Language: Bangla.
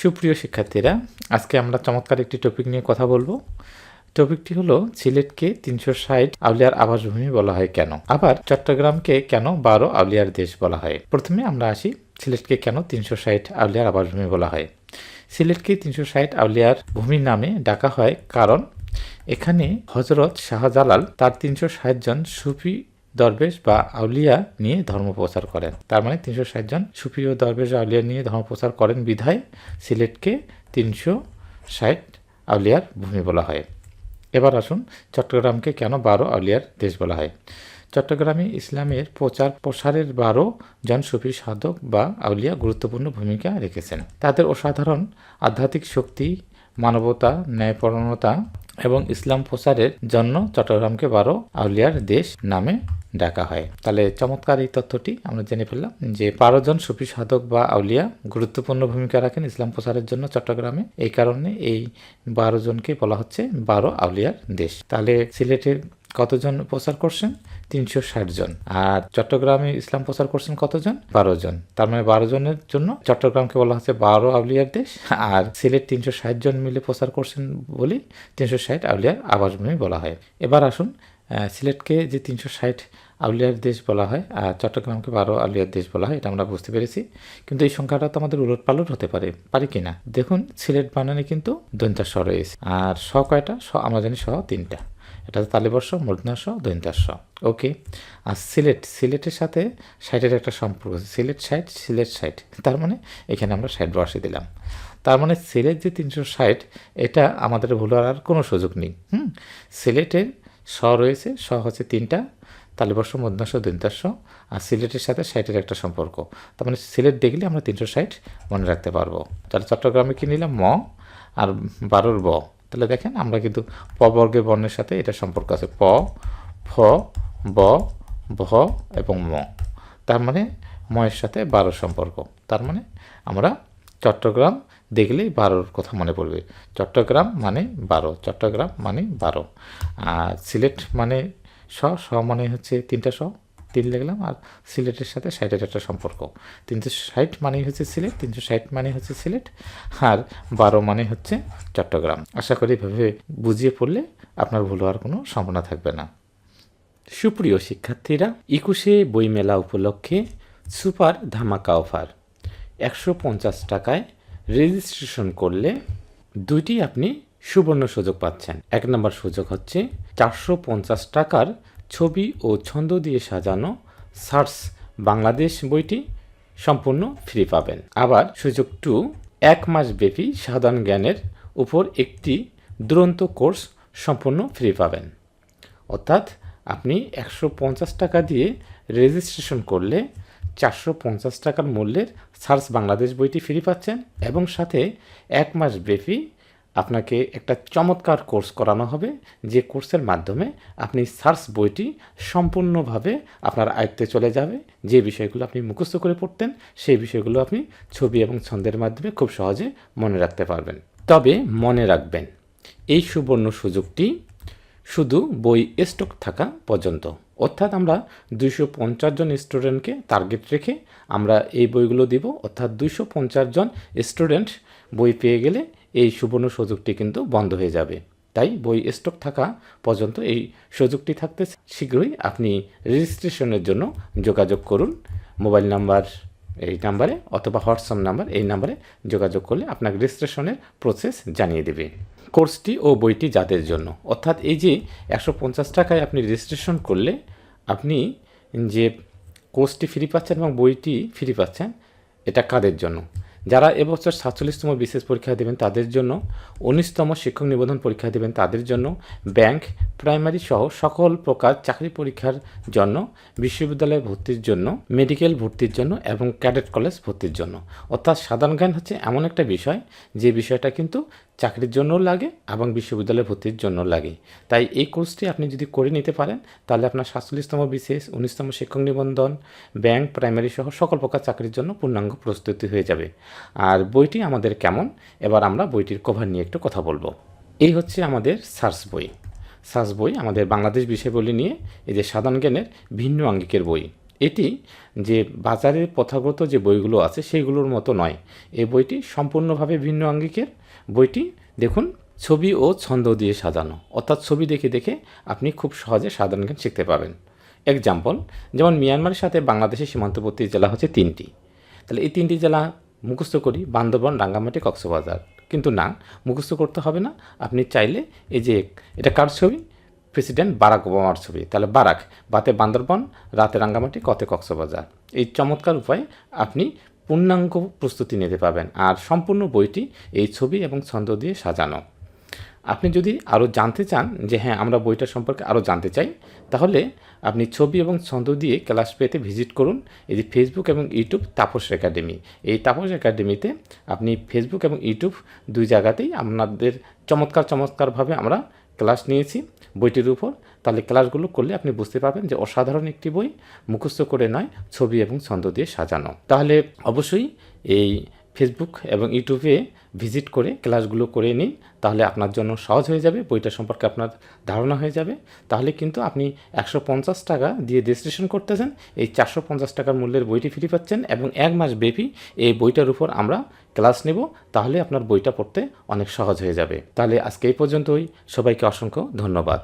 সুপ্রিয় শিক্ষার্থীরা, আজকে আমরা চমৎকার একটি টপিক নিয়ে কথা বলব। টপিকটি হলো সিলেটকে তিনশো ষাট আউলিয়ার আবাসভূমি বলা হয় কেন? আবার চট্টগ্রামকে কেন বারো আউলিয়ার দেশ বলা হয়? প্রথমে আমরা আসি সিলেটকে কেন তিনশো ষাট আউলিয়ার আবাসভূমি বলা হয়? সিলেটকে তিনশো ষাট আউলিয়ার ভূমি নামে ডাকা হয় কারণ এখানে হজরত শাহজালাল তার তিনশো ষাট জন সুফি দরবেশ বা আউলিয়া নিয়ে ধর্ম প্রচার করেন। তার মানে তিনশো ষাট জন সুফি ও দরবেশ আউলিয়া নিয়ে ধর্ম প্রচার করেন বিধায় সিলেটকে তিনশো ষাট আউলিয়ার ভূমি বলা হয়। এবার আসুন চট্টগ্রামকে কেন বারো আউলিয়ার দেশ বলা হয়? চট্টগ্রামে ইসলামের প্রচার প্রসারের বারো জন সুফি সাধক বা আউলিয়া গুরুত্বপূর্ণ ভূমিকা রেখেছেন। তাদের অসাধারণ আধ্যাত্মিক শক্তি, মানবতা ন্যায়পরণতা এবং ইসলাম প্রচারের জন্য চট্টগ্রামকে বারো আউলিয়ার দেশ নামে ডাকা হয়। তাহলে চমৎকার এই তথ্যটি আমরা জেনে ফেললাম যে জন সুফি সাধক বা আউলিয়া গুরুত্বপূর্ণ ভূমিকা রাখেন ইসলাম প্রচারের জন্য চট্টগ্রামে। এই কারণে এই বারো জনকে বলা হচ্ছে বারো আউলিয়ার দেশ। তাহলে সিলেটের কতজন প্রচার করছেন? তিনশো ষাট জন। আর চট্টগ্রামে ইসলাম প্রচার করছেন কতজন? বারো জন। তার মানে বারো জনের জন্য চট্টগ্রামকে বলা হচ্ছে বারো আউলিয়ার দেশ। আর সিলেট তিনশো ষাট জন মিলে প্রচার করছেন বলে তিনশো ষাট আউলিয়ার আবাসভূমি বলা হয়। এবার আসুন সিলেটকে যে তিনশো ষাট আউলিয়ার দেশ বলা হয়, আর চট্টগ্রামকে বারো আউলিয়ার দেশ বলা হয়, এটা আমরা বুঝতে পেরেছি। কিন্তু এই সংখ্যাটা তো আমাদের উলট পালট হতে পারে, পারি কি না? দেখুন, সিলেট বানানে কিন্তু দৈন্তার স রয়েছে, আর স কয়টা? স আমরা জানি স তিনটা। এটা তালিবর্ষ মূর্ধনাস দৈন্তাস ওকে, আর সিলেট, সিলেটের সাথে সাইটের একটা সম্পর্ক আছে। সিলেট সাইট সিলেট সাইট তার মানে এখানে আমরা সাইট বসে দিলাম। তার মানে সিলেট যে তিনশো ষাট, এটা আমাদের ভুল আর কোনো সুযোগ নেই। হুম, সিলেটের স রয়েছে, স হচ্ছে তিনটা, তালিবর্ষ মধ্যাংশ দন্তাস্য আর সিলেটের সাথে ষাটের একটা সম্পর্ক। তার মানে সিলেট দেখলে আমরা তিনশো ষাট মনে রাখতে পারব। তাহলে চট্টগ্রামে কি নিলাম? ম আর বারোর ব। তাহলে দেখেন আমরা কিন্তু প বর্গের বর্ণের সাথে এটা সম্পর্ক আছে। প, ফ, ব, ভ এবং ম। তার মানে ময়ের সাথে বারো সম্পর্ক। তার মানে আমরা চট্টগ্রাম দেখলেই বারোর কথা মনে পড়বে। চট্টগ্রাম মানে বারো, চট্টগ্রাম মানে বারো। আর সিলেট মানে স স মানে হচ্ছে তিনটা স তিন লিখলাম আর সিলেটের সাথে ষাটের একটা সম্পর্ক। তিনশো ষাট মানেই হচ্ছে সিলেট, তিনশো ষাট মানে হচ্ছে সিলেট, আর বারো মানে হচ্ছে চট্টগ্রাম। আশা করি এভাবে বুঝিয়ে পড়লে আপনার ভুল হওয়ার কোনো সম্ভাবনা থাকবে না। সুপ্রিয় শিক্ষার্থীরা, একুশে বইমেলা উপলক্ষে সুপার ধামাকা অফার। একশো পঞ্চাশ টাকায় রেজিস্ট্রেশন করলে দুইটি আপনি সুবর্ণ সুযোগ পাচ্ছেন। এক নম্বর সুযোগ হচ্ছে চারশো পঞ্চাশ টাকার ছবি ও ছন্দ দিয়ে সাজানো সার্স বাংলাদেশ বইটি সম্পূর্ণ ফ্রি পাবেন। আবার সুযোগ টু, এক মাস ব্যাপী সাধারণ জ্ঞানের উপর একটি দুরন্ত কোর্স সম্পূর্ণ ফ্রি পাবেন। অর্থাৎ আপনি একশো পঞ্চাশ টাকা দিয়ে রেজিস্ট্রেশন করলে চারশো পঞ্চাশ টাকার মূল্যের সার্চ বাংলাদেশ বইটি ফ্রি পাচ্ছেন এবং সাথে এক মাস ব্যাপী আপনাকে একটা চমৎকার কোর্স করানো হবে। যে কোর্সের মাধ্যমে আপনি সার্চ বইটি সম্পূর্ণভাবে আপনার আয়ত্তে চলে যাবে। যে বিষয়গুলো আপনি মুখস্থ করে পড়তেন, সেই বিষয়গুলো আপনি ছবি এবং ছন্দের মাধ্যমে খুব সহজে মনে রাখতে পারবেন। তবে মনে রাখবেন, এই সুবর্ণ সুযোগটি শুধু বই স্টক থাকা পর্যন্ত। অর্থাৎ আমরা দুইশো পঞ্চাশ জন স্টুডেন্টকে টার্গেট রেখে আমরা এই বইগুলো দিব। অর্থাৎ দুইশো পঞ্চাশ জন স্টুডেন্ট বই পেয়ে গেলে এই সুবর্ণ সুযোগটি কিন্তু বন্ধ হয়ে যাবে। তাই বই স্টক থাকা পর্যন্ত এই সুযোগটি থাকতে শীঘ্রই আপনি রেজিস্ট্রেশনের জন্য যোগাযোগ করুন। মোবাইল নাম্বার এই নাম্বারে অথবা হোয়াটসঅ্যাপ নাম্বার এই নাম্বারে যোগাযোগ করলে আপনাকে রেজিস্ট্রেশনের প্রসেস জানিয়ে দেবে। কোর্সটি ও বইটি যাদের জন্য। অর্থাৎ এই যে একশো পঞ্চাশ টাকায় আপনি রেজিস্ট্রেশন করলে আপনি যে কোর্সটি ফ্রি পাচ্ছেন এবং বইটি ফ্রি পাচ্ছেন, এটা কাদের জন্য? যারা এবছর সাতচল্লিশতম বিশেষ পরীক্ষা দেবেন তাদের জন্য উনিশতম শিক্ষক নিবন্ধন পরীক্ষা দেবেন তাদের জন্য ব্যাংক, প্রাইমারি সহ সকল প্রকার চাকরি পরীক্ষার জন্য, বিশ্ববিদ্যালয়ে ভর্তির জন্য, মেডিকেল ভর্তির জন্য এবং ক্যাডেট কলেজ ভর্তির জন্য। অর্থাৎ সাধারণ জ্ঞান হচ্ছে এমন একটা বিষয় যে বিষয়টা কিন্তু চাকরির জন্য লাগে এবং বিশ্ববিদ্যালয়ে ভর্তির জন্য লাগে। তাই এই কোর্সটি আপনি যদি করে নিতে পারেন, তাহলে আপনার সাতচল্লিশতম বিশেষ উনিশতম শিক্ষক নিবন্ধন, ব্যাংক, প্রাইমারি সহ সকল প্রকার চাকরির জন্য পূর্ণাঙ্গ প্রস্তুতি হয়ে যাবে। আর বইটি আমাদের কেমন? এবার আমরা বইটির কভার নিয়ে একটু কথা বলব। এই হচ্ছে আমাদের সার্চ বই। সার্চ বই আমাদের বাংলাদেশ বিষয়বলি নিয়ে এই যে সাধারণ জ্ঞানের ভিন্ন আঙ্গিকের বই। এটি যে বাজারের প্রথাগত যে বইগুলো আছে সেইগুলোর মতো নয়। এই বইটি সম্পূর্ণভাবে ভিন্ন আঙ্গিকের। বইটি, দেখুন, ছবি ও ছন্দ দিয়ে সাজানো। অর্থাৎ ছবি দেখে দেখে আপনি খুব সহজে সাধারণ জ্ঞান শিখতে পাবেন এক্সাম্পল যেমন মিয়ানমারের সাথে বাংলাদেশের সীমান্তবর্তী জেলা হচ্ছে তিনটি। তাহলে এই তিনটি জেলা মুখস্থ করি বান্দরবন, রাঙ্গামাটি, কক্সবাজার। কিন্তু না, মুখস্থ করতে হবে না। আপনি চাইলে এই যে, এটা কার ছবি? প্রেসিডেন্ট বারাক ওবামার ছবি। তাহলে বারাক, বাতে বান্দরবন, রাতে রাঙ্গামাটি, কতে কক্সবাজার। এই চমৎকার উপায়ে আপনি পূর্ণাঙ্গ প্রস্তুতি নিতে পাবেন আর সম্পূর্ণ বইটি এই ছবি এবং ছন্দ দিয়ে সাজানো। আপনি যদি আরও জানতে চান যে হ্যাঁ আমরা বইটা সম্পর্কে আরও জানতে চাই, তাহলে আপনি ছবি এবং ছন্দ দিয়ে ক্লাস পেতে ভিজিট করুন। এই যে ফেসবুক এবং ইউটিউব তাপস একাডেমি। এই তাপস একাডেমিতে আপনি ফেসবুক এবং ইউটিউব দুই জায়গাতেই আপনাদের চমৎকার চমৎকারভাবে আমরা ক্লাস নিয়েছি, বইটির উপর। তাহলে ক্লাসগুলো করলে আপনি বুঝতে পারবেন যে অসাধারণ একটি বই, মুখস্থ করে নয়, ছবি এবং ছন্দ দিয়ে সাজানো। তাহলে অবশ্যই এই ফেসবুক এবং ইউটিউবে ভিজিট করে ক্লাসগুলো করে নিন, তাহলে আপনার জন্য সহজ হয়ে যাবে, বইটা সম্পর্কে আপনার ধারণা হয়ে যাবে। তাহলে কিন্তু আপনি একশো পঞ্চাশ টাকা দিয়ে রেজিস্ট্রেশন করতেছেন, এই চারশো পঞ্চাশ টাকার মূল্যের বইটি ফ্রি পাচ্ছেন এবং এক মাস ব্যাপী এই বইটার উপর আমরা ক্লাস নেব, তাহলে আপনার বইটা পড়তে অনেক সহজ হয়ে যাবে। তাহলে আজকে এই পর্যন্তই, সবাইকে অসংখ্য ধন্যবাদ।